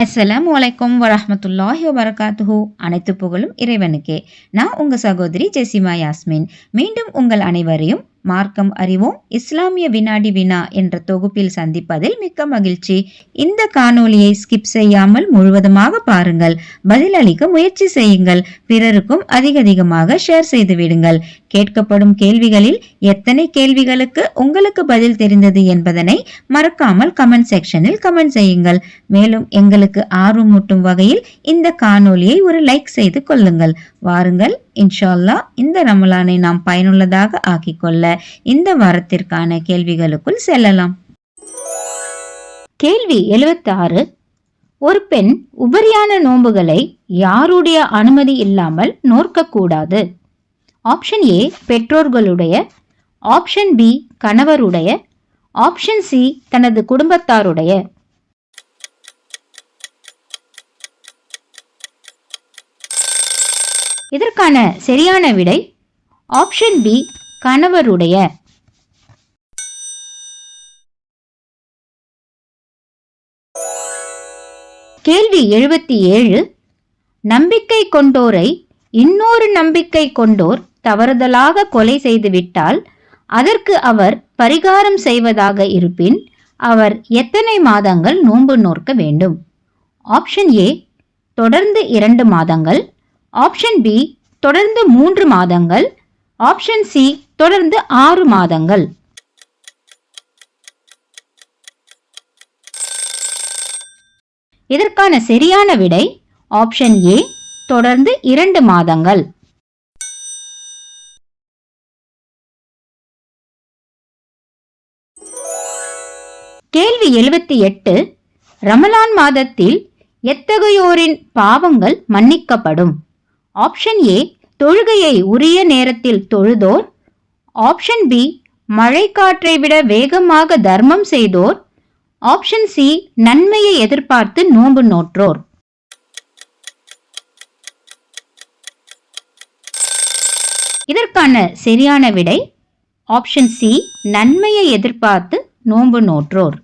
அஸ்லாம் வலைக்கம் வரமத்துல்லாஹி வபரகாத்துஹு. அனைத்து புகழும் இறைவனுக்கே. நான் உங்க சகோதரி ஜெசிமா யாஸ்மின். மீண்டும் உங்கள் அனைவரையும் மார்க்கம் அறிவோம். இஸ்லாமிய வினாடி வினா என்ற தொகுப்பில் சந்திப்பதில் மிக்க மகிழ்ச்சி. இந்த காணொலியை ஸ்கிப் செய்யாமல் முழுவதுமாக பாருங்கள். பதிலளிக்க முயற்சி செய்யுங்கள். பிறருக்கும் அதிக அதிகமாக ஷேர் செய்து விடுங்கள். கேட்கப்படும் கேள்விகளில் எத்தனை கேள்விகளுக்கு உங்களுக்கு பதில் தெரிந்தது என்பதனை மறக்காமல் கமெண்ட் செக்ஷனில் கமெண்ட் செய்யுங்கள். மேலும் எங்களுக்கு ஆர்வமூட்டும் வகையில் இந்த காணொலியை ஒரு லைக் செய்து கொள்ளுங்கள். வாருங்கள். இன்ஷா அல்லாஹ் இந்த ரமலானை நாம் பயனுள்ளதாக ஆக்கிக்கொள்ள இந்த வாரத்திற்கான கேள்விகளுக்குள் செல்லலாம். கேள்வி 76 ஒரு பெண் உபரியான நோன்புகளை யாருடைய அனுமதி இல்லாமல் நோற்கக்கூடாது? ஆப்ஷன் ஏ பெற்றோர்களுடைய. ஆப்ஷன் பி கணவருடைய. ஆப்ஷன் சி தனது குடும்பத்தாருடைய. இதற்கான சரியான விடை ஆப்ஷன் பி கணவருடைய. கேள்வி எழுபத்தி ஏழு நம்பிக்கை கொண்டோரை இன்னொரு நம்பிக்கை கொண்டோர் தவறுதலாக கொலை செய்துவிட்டால் அதற்கு அவர் பரிகாரம் செய்வதாக இருப்பின் அவர் எத்தனை மாதங்கள் நோன்பு நோற்க வேண்டும்? ஆப்ஷன் ஏ தொடர்ந்து இரண்டு மாதங்கள் ஆப்ஷன் பி தொடர்ந்து மூன்று மாதங்கள். ஆப்ஷன் சி தொடர்ந்து ஆறு மாதங்கள். இதற்கான சரியான விடை ஆப்ஷன் ஏ தொடர்ந்து இரண்டு மாதங்கள். கேள்வி எழுபத்தி எட்டு ரமலான் மாதத்தில் எத்தகையோரின் பாவங்கள் மன்னிக்கப்படும்? ஆப்ஷன் ஏ தொழுகையை உரிய நேரத்தில் தொழுதோர். ஆப்ஷன் பி மழைக்காற்றை விட வேகமாக தர்மம் செய்தோர். ஆப்ஷன் சி நன்மையை எதிர்பார்த்து நோன்பு நோற்றோர். இதற்கான சரியான விடை ஆப்ஷன் சி நன்மையை எதிர்பார்த்து நோன்பு நோற்றோர்.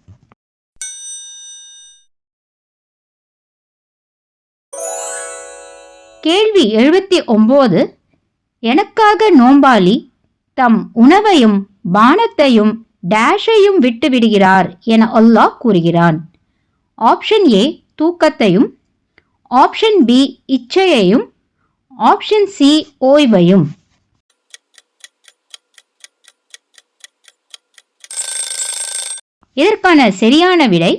கேள்வி எழுபத்தி ஒன்பது எனக்காக நோம்பாளி தம் உணவையும் பானத்தையும் டேஷையும் விட்டு விடுகிறார் என அல்லாஹ் கூறுகிறான். ஆப்ஷன் ஏ தூக்கத்தையும். ஆப்ஷன் பி இச்சையையும். ஆப்ஷன் சி ஓய்வையும். இதற்கான சரியான விடை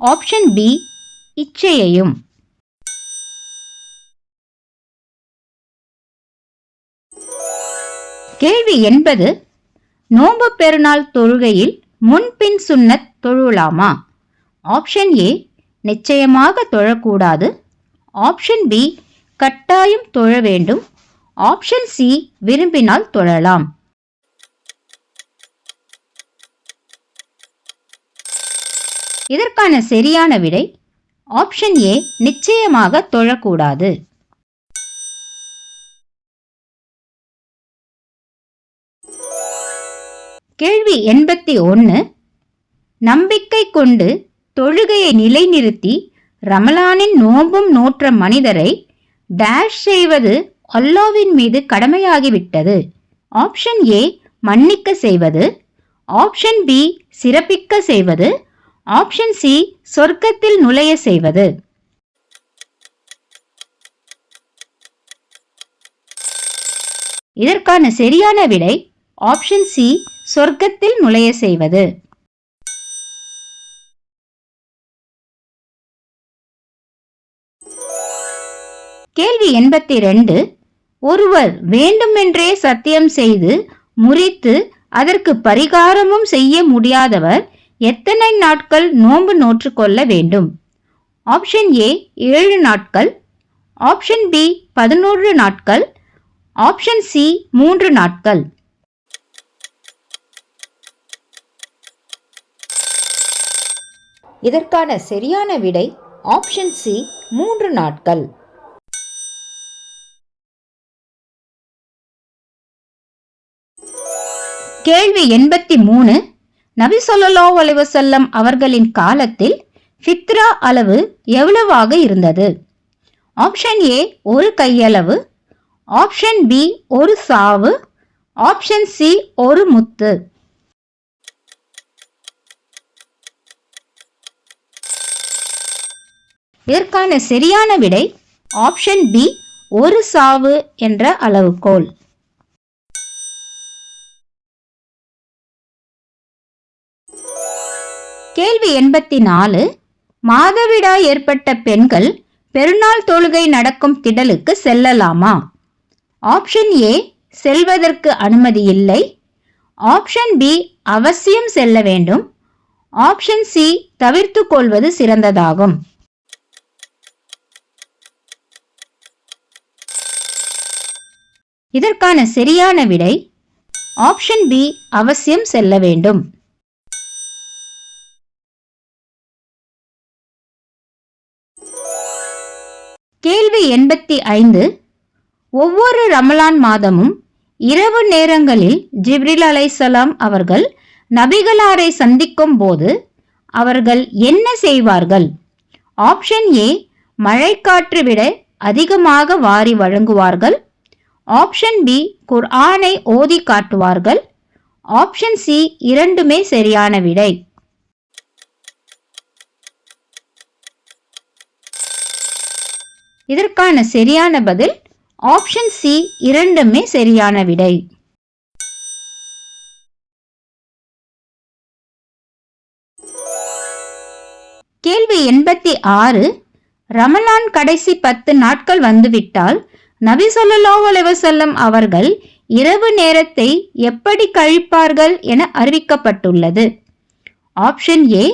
ஆப்ஷன் பி இச்சையையும். கேள்வி எண்பது நோன்பு பெருநாள் தொழுகையில் முன்பின் சுன்னத் தொழுலாமா ஆப்ஷன் ஏ நிச்சயமாக தொழக்கூடாது. ஆப்ஷன் பி கட்டாயம் தொழ வேண்டும். ஆப்ஷன் சி விரும்பினால் தொழலாம். இதற்கான சரியான விடை ஆப்ஷன் ஏ நிச்சயமாக தொழக்கூடாது. கேள்வி எண்பத்தி ஒன்று நம்பிக்கை கொண்டு தொழுகையை நிலைநிறுத்தி ரமலானின் நோம்பும் நோற்ற மனிதரை டேஷ் செய்வது அல்லாவின் மீது கடமையாகிவிட்டது. ஆப்ஷன் ஏ மன்னிக்க செய்வது. ஆப்ஷன் பி சிறப்பிக்க செய்வது. ஆப்ஷன் சி சொர்க்கத்தில் நுழைய செய்வது. இதற்கான சரியான விடை ஆப்ஷன் சி சொர்க்கத்தில் நுழைய செய்வது. கேள்வி எண்பத்தி ரெண்டு ஒருவர் வேண்டுமென்றே சத்தியம் செய்து முறித்து அதற்கு பரிகாரமும் செய்ய முடியாதவர் எத்தனை நாட்கள் நோன்பு நோற்றுக்கொள்ள வேண்டும்? ஆப்ஷன் ஏ ஏழு நாட்கள். ஆப்ஷன் பி பதினோரு நாட்கள். ஆப்ஷன் சி மூன்று நாட்கள். இதற்கான சரியான விடை ஆப்ஷன் சி மூன்று நாட்கள். கேள்வி எண்பத்தி மூணு. நபி சொல்லலோ அலைஹி அவர்களின் காலத்தில் ஃபித்ரா அளவு எவ்வளவாக இருந்தது? ஆப்ஷன் ஏ ஒரு கையளவு. ஆப்ஷன் பி ஒரு சாவு. ஆப்ஷன் சி ஒரு முத்து. இதற்கான சரியான விடை ஆப்ஷன் பி ஒரு சாவு என்ற அளவுகோல். கேள்வி எண்பத்தி நாலு மாதவிடாய் ஏற்பட்ட பெண்கள் பெருநாள் தொழுகை நடக்கும் திடலுக்கு செல்லலாமா? ஆப்ஷன் ஏ செல்வதற்கு அனுமதி இல்லை. ஆப்ஷன் பி அவசியம் செல்ல வேண்டும். ஆப்ஷன் சி தவிர்த்து கொள்வது சிறந்ததாகும். இதற்கான சரியான விடை ஆப்ஷன் பி அவசியம் செல்ல வேண்டும். கேள்வி எண்பத்தி ஐந்து. ஒவ்வொரு ரமலான் மாதமும் இரவு நேரங்களில் ஜிப்ரில் அலைசலாம் அவர்கள் நபிகளாரை சந்திக்கும் போது அவர்கள் என்ன செய்வார்கள்? ஆப்ஷன் ஏ மழைக்காற்று விட அதிகமாக வாரி வழங்குவார்கள். ஆப்ஷன் பி குர்ஆனை ஓதி காட்டுவார்கள். ஆப்ஷன் சி இரண்டுமே சரியான விடை. இதற்கான சரியான பதில் ஆப்ஷன் சி இரண்டுமே சரியான விடை. கேள்வி எண்பத்தி ஆறு ரமலான் கடைசி பத்து நாட்கள் வந்துவிட்டால் நபி ஸல்லல்லாஹு அலைவசல்லம் அவர்கள் இரவு நேரத்தை எப்படி கழிப்பார்கள் என அறிவிக்கப்பட்டுள்ளது. ஆப்ஷன் ஏ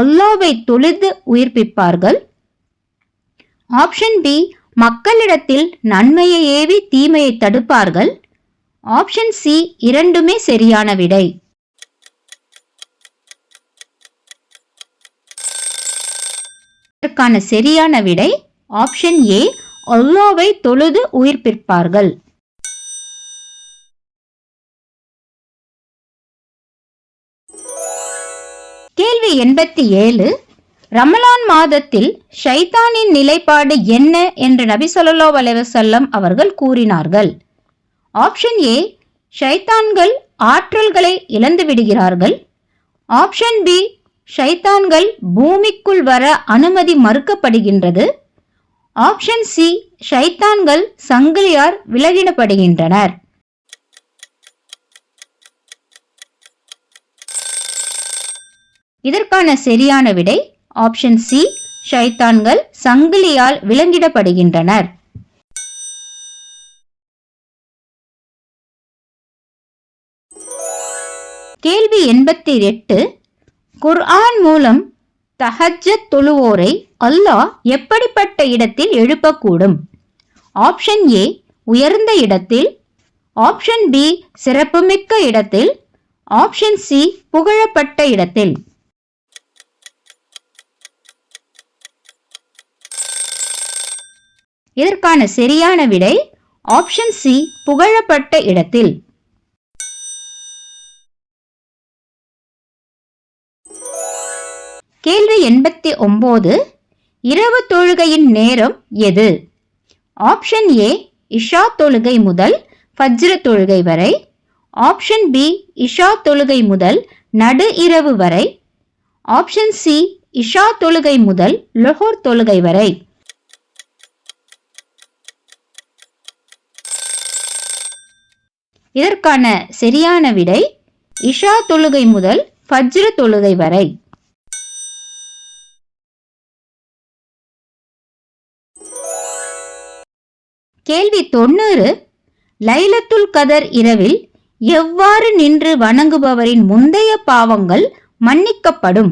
அல்லாவை தொழுது உயிர்ப்பிப்பார்கள். ஆப்ஷன் பி மக்களிடத்தில் நன்மையை ஏவி தீமையை தடுப்பார்கள். ஆப்ஷன் சி இரண்டுமே சரியான விடை. இதற்கான சரியான விடை ஆப்ஷன் ஏ அல்லாவை தொழுது உயிர்ப்பிப்பார்கள் கேள்வி எண்பத்தி ஏழு ரமலான் மாதத்தில் ஷைத்தானின் நிலைப்பாடு என்ன என்று நபி ஸல்லல்லாஹு அலைஹி அவர்கள் கூறினார்கள். ஆப்ஷன் ஏ ஷைத்தான்கள் ஆற்றல்களை இழந்து விடுகிறார்கள். ஆப்ஷன் பி ஷைத்தான்கள் பூமிக்குள் வர அனுமதி மறுக்கப்படுகின்றது. ஆப்ஷன் சி ஷைத்தான்கள் சங்கிலியார் விலகிடப்படுகின்றனர். இதற்கான சரியான விடை ஆப்ஷன் சி ஷைத்தான்கள் சங்கிலியால் விலங்கிடப்படுகின்றனர். கேள்வி எண்பத்தி எட்டு குர்ஆன் மூலம் தஹஜத் தொழுவோரை அல்லாஹ் எப்படிப்பட்ட இடத்தில் எழுப்பக்கூடும்? ஆப்ஷன் ஏ உயர்ந்த இடத்தில். ஆப்ஷன் பி சிறப்புமிக்க இடத்தில். ஆப்ஷன் சி புகழப்பட்ட இடத்தில். இதற்கான சரியான விடை ஆப்ஷன் சி புகழப்பட்ட இடத்தில். கேள்வி எண்பத்தி ஒம்போது இரவு தொழுகையின் நேரம் எது? ஆப்ஷன் ஏ இஷா தொழுகை முதல் ஃபஜ்ர தொழுகை வரை. ஆப்ஷன் பி இஷா தொழுகை முதல் நடு இரவு வரை. ஆப்ஷன் சி இஷா தொழுகை முதல் லொஹோர் தொழுகை வரை. இதற்கான சரியான விடை இஷா தொழுகை முதல் ஃபஜ்ர தொழுகை வரை. கேள்வி தொண்ணூறு. லைலத்துல் கதர் இரவில் எவ்வாறு நின்று வணங்குபவரின் முந்தைய பாவங்கள் மன்னிக்கப்படும்?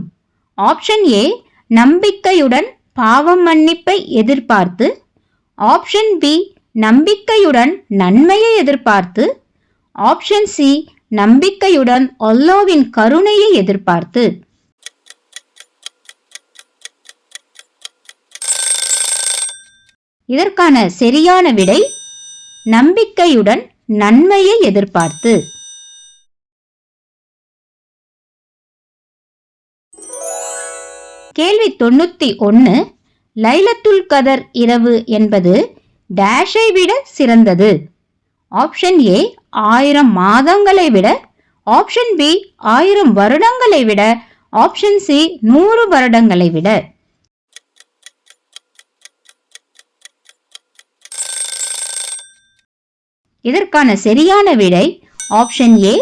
ஆப்ஷன் ஏ நம்பிக்கையுடன் பாவம் மன்னிப்பை எதிர்பார்த்து. ஆப்ஷன் பி நம்பிக்கையுடன் நன்மையை எதிர்பார்த்து. ஆப்ஷன் சி நம்பிக்கையுடன் அல்லாவின் கருணையை எதிர்பார்த்து. இதற்கான சரியான விடை நம்பிக்கையுடன் நன்மையை எதிர்பார்த்து. கேள்வி தொண்ணூத்தி ஒன்னு லைலத்துல் கதர் இரவு என்பது டேஷை விட சிறந்தது. ஆப்ஷன் ஏ ஆயிரம் மாதங்களை விட. ஆப்ஷன் பி ஆயிரம் வருடங்களை விட. ஆப்ஷன் சி நூறு வருடங்களை விட. இதற்கான சரியான விடை ஆப்ஷன் ஏ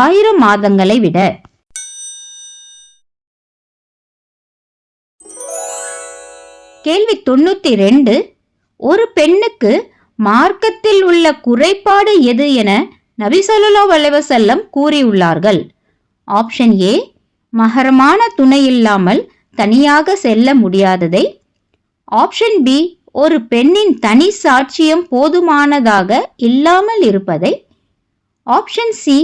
ஆயிரம் மாதங்களை விட. கேள்வி தொண்ணூத்தி ரெண்டு ஒரு பெண்ணுக்கு மார்க்கத்தில் உள்ள குறைபாடு எது என நபிசலுலா வல்லவசல்லம் கூறியுள்ளார்கள். ஆப்ஷன் ஏ மகரமான துணை இல்லாமல் தனியாக செல்ல முடியாததை. ஆப்ஷன் பி ஒரு பெண்ணின் தனி சாட்சியம் போதுமானதாக இல்லாமல் இருப்பதை ஆப்ஷன் சி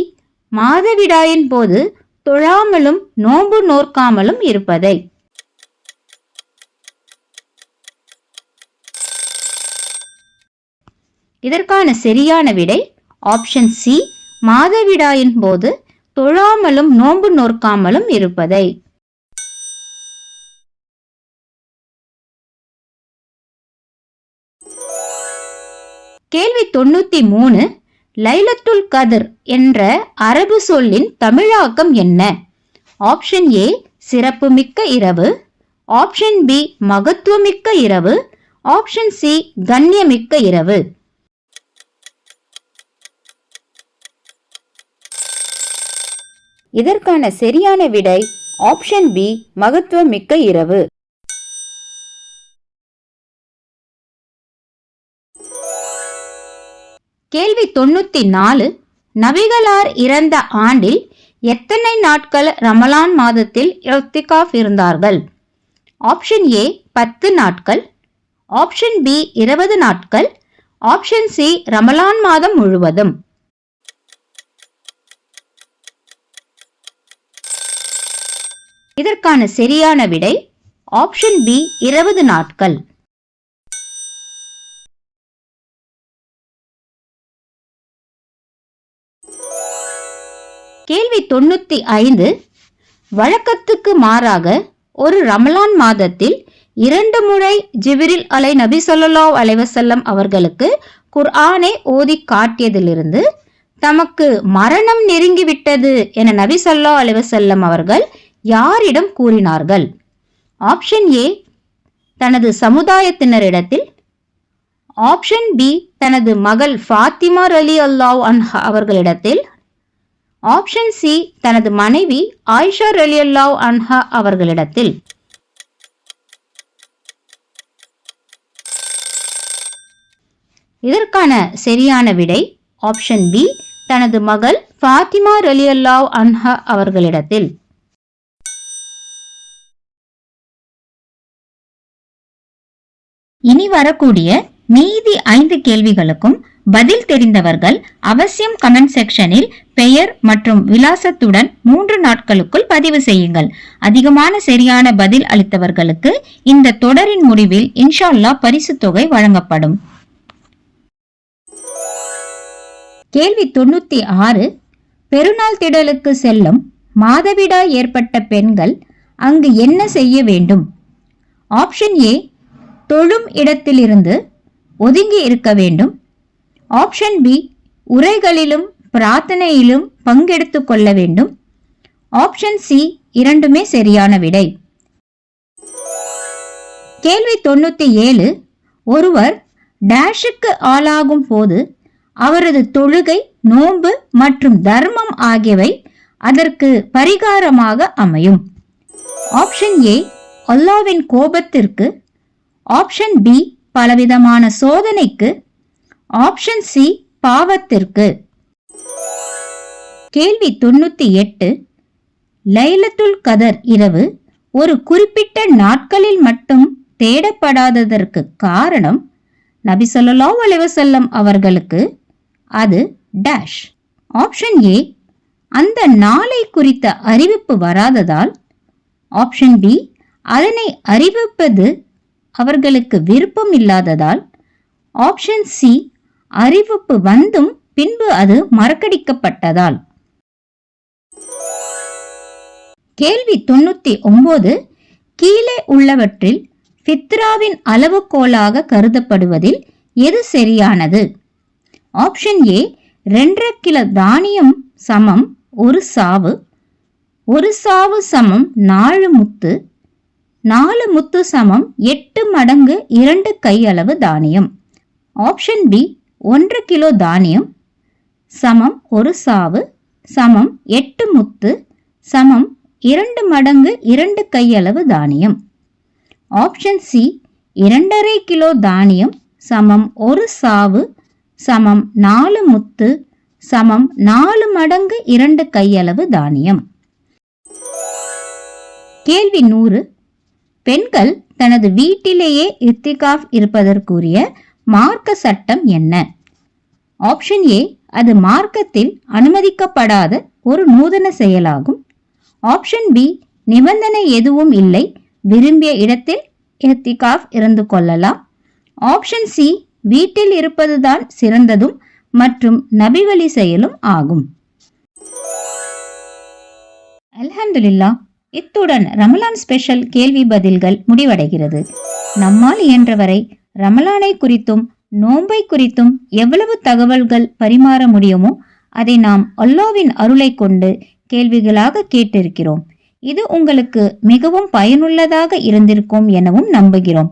மாதவிடாயின் போது தொழாமலும் நோன்பு நோற்காமலும் இருப்பதை. இதற்கான சரியான விடை ஆப்ஷன் சி மாதவிடாயின் போது தொழாமலும் நோன்பு நோற்காமலும் இருப்பதை. கேள்வி தொண்ணூத்தி மூணு லைலத்துல் கதிர் என்ற அரபு சொல்லின் தமிழாக்கம் என்ன? ஆப்ஷன் ஏ சிறப்புமிக்க இரவு. ஆப்ஷன் பி மகத்துவமிக்க இரவு. ஆப்ஷன் சி கண்ணியமிக்க இரவு. இதற்கான சரியான விடை ஆப்ஷன் பி மகத்துவமிக்க இரவு. கேள்வி தொண்ணூத்தி நாலு நபிகளார் இறந்த ஆண்டில் எத்தனை நாட்கள் ரமலான் மாதத்தில் இர்த்திகாஃப் இருந்தார்கள்? ஆப்ஷன் ஏ பத்து நாட்கள். ஆப்ஷன் பி இருபது நாட்கள். ஆப்ஷன் சி ரமலான் மாதம் முழுவதும். இதற்கான சரியான விடை ஆப்ஷன் பி இருபது நாட்கள். கேள்வி தொண்ணூத்தி ஐந்து. வழக்கத்துக்கு மாறாக ஒரு ரமலான் மாதத்தில் இரண்டு முறை ஜிபிரில் அலை நபி ஸல்லல்லாஹு அலைவசல்லம் அவர்களுக்கு குர்ஆனை ஓதி காட்டியதிலிருந்து தமக்கு மரணம் நெருங்கிவிட்டது என நபி சொல்லா அலைவசல்லம் அவர்கள் யாரிடம் கூறினார்கள்? ஆப்ஷன் ஏ தனது சமுதாயத்தினரிடத்தில். ஆப்ஷன் பி தனது மகள் ஃபாத்திமா அலி அல்லாஹ் அன்ஹா அவர்களிடத்தில் ஆப்ஷன் சி தனது மனைவி ஆயிஷா ரலியல்லாவ் அன்ஹா அவர்களிடத்தில். இதற்கான சரியான விடை ஆப்ஷன் பி தனது மகள் ஃபாத்திமா ரலியல்லாவ் அன்ஹா அவர்களிடத்தில். இனி வரக்கூடிய மீதி ஐந்து கேள்விகளுக்கும் பதில் தெரிந்தவர்கள் அவசியம் கமெண்ட் செக்ஷனில் பெயர் மற்றும் விலாசத்துடன் மூன்று நாட்களுக்குள் பதிவு செய்யுங்கள். அதிகமான சரியான பதில் அளித்தவர்களுக்கு இந்த தொடரின் முடிவில் இன்ஷால்லா பரிசு தொகை வழங்கப்படும். கேள்வி தொண்ணூத்தி ஆறு பெருநாள் திடலுக்கு செல்லும் மாதவிடாய் ஏற்பட்ட பெண்கள் அங்கு என்ன செய்ய வேண்டும்? ஆப்ஷன் ஏ தொழும் இடத்திலிருந்து ஒதுங்கி இருக்க வேண்டும். ஆப்ஷன் பி உரைகளிலும் பிரார்த்தனையிலும் பங்கெடுத்து கொள்ள வேண்டும். ஆப்ஷன் சி இரண்டுமே சரியான விடை. கேள்வி தொண்ணூத்தி ஏழு ஒருவர் டேஷுக்கு ஆளாகும் போது அவரது தொழுகை நோன்பு மற்றும் தர்மம் ஆகியவை அதற்கு பரிகாரமாக அமையும். ஆப்ஷன் ஏ அல்லாவின் கோபத்திற்கு. ஆப்ஷன் பி பலவிதமான சோதனைக்கு. ஆப்ஷன் சி பாவத்திற்கு. கேள்வி தொண்ணூத்தி எட்டு லைலத்துல் கதர் இரவு ஒரு குறிப்பிட்ட நாட்களில் மட்டும் தேடப்படாததற்கு காரணம் நபி சொல்லலா அலைவசல்லம் அவர்களுக்கு அது டேஷ் ஆப்ஷன் ஏ அந்த நாளை குறித்த அறிவிப்பு வராததால். ஆப்ஷன் பி அதனை அறிவிப்பது அவர்களுக்கு விருப்பம் இல்லாததால். ஆப்ஷன் சி அறிவிப்பு வந்தும் பின்பு அது மறக்கடிக்கப்பட்டதால். கேள்வி தொண்ணூத்தி ஒன்பது கீழே உள்ளவற்றில் ஃபித்ராவின் அளவுகோலாக கருதப்படுவதில் எது சரியானது? ஆப்ஷன் ஏ ரெண்டரை கிலோ தானியம் சமம் ஒரு சாவு ஒரு சாவு சமம் நாலு முத்து நாலு முத்து சமம் எட்டு மடங்கு இரண்டு கையளவு தானியம். ஆப்ஷன் பி ஒன்று கிலோ தானியம் சமம் ஒரு சாவு சமம் எட்டு முத்து சமம் இரண்டு மடங்கு இரண்டு கையளவு தானியம். ஆப்ஷன் சி இரண்டரை கிலோ தானியம் சமம் ஒரு சாவு சமம் நாலு முத்து சமம் நாலு மடங்கு இரண்டு கையளவு தானியம். கேள்வி நூறு. பெண்கள் தனது வீட்டிலேயே இர்த்திகாஃப் இருப்பதற்குரிய மார்க்க சட்டம் என்ன? ஆப்ஷன் ஏ அது மார்க்கத்தில் அனுமதிக்கப்படாத ஒரு நூதன செயலாகும். ஆப்ஷன் பி நிபந்தனை எதுவும் இல்லை. விரும்பிய இடத்தில் எத்திகாஃப் இருந்து கொள்ளலாம். ஆப்ஷன் சி வீட்டில் இருப்பதுதான் சிறந்ததும் மற்றும் நபிவழி செயலும் ஆகும். அல்ஹம்துலில்லா இத்துடன் ரமலான் ஸ்பெஷல் கேள்வி பதில்கள் முடிவடைகிறது. நம்மால் இயன்றவரை ரமலானை குறித்தும் நோன்பை குறித்தும் எவ்வளவு தகவல்கள் பரிமாற முடியுமோ அதை நாம் அல்லாவின் அருளை கொண்டு கேள்விகளாக கேட்டிருக்கிறோம். இது உங்களுக்கு மிகவும் பயனுள்ளதாக இருந்திருக்கும் எனவும் நம்புகிறோம்.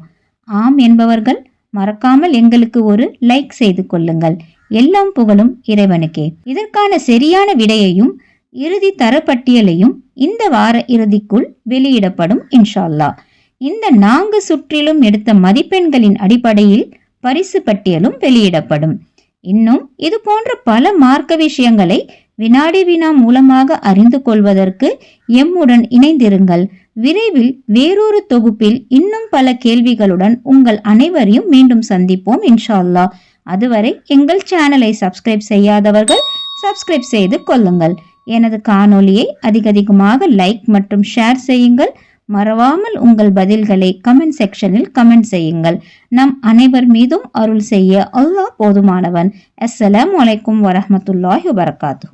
ஆம் என்பவர்கள் மறக்காமல் எங்களுக்கு ஒரு லைக் செய்து கொள்ளுங்கள். எல்லாம் புகழும் இறைவனுக்கே. இதற்கான சரியான விடையையும் இறுதி தரப்பட்டியலையும் இந்த வார இறுதிக்குள் வெளியிடப்படும் இன்ஷா இந்த நான்கு சுற்றிலும் எடுத்த மதிப்பெண்களின் அடிப்படையில் பரிசு பட்டியலும் வெளியிடப்படும். இன்னும் இது போன்ற பல மார்க்க விஷயங்களை வினாடி வினா மூலமாக அறிந்து கொள்வதற்கு எம்முடன் இணைந்திருங்கள். விரைவில் வேறொரு தொகுப்பில் இன்னும் பல கேள்விகளுடன் உங்கள் அனைவரையும் மீண்டும் சந்திப்போம் இன்ஷா அதுவரை எங்கள் சேனலை சப்ஸ்கிரைப் செய்யாதவர்கள் சப்ஸ்கிரைப் செய்து கொள்ளுங்கள். எனது காணொலியை அதிகமாக லைக் மற்றும் ஷேர் செய்யுங்கள். மறவாமல் உங்கள் பதில்களை கமெண்ட் செக்ஷனில் கமெண்ட் செய்யுங்கள். நம் அனைவர் மீதும் அருள் செய்ய அல்லாஹ் போதுமானவன். அஸ்ஸலாமு அலைக்கும் வரமத்துல்லாஹி வரகாத்து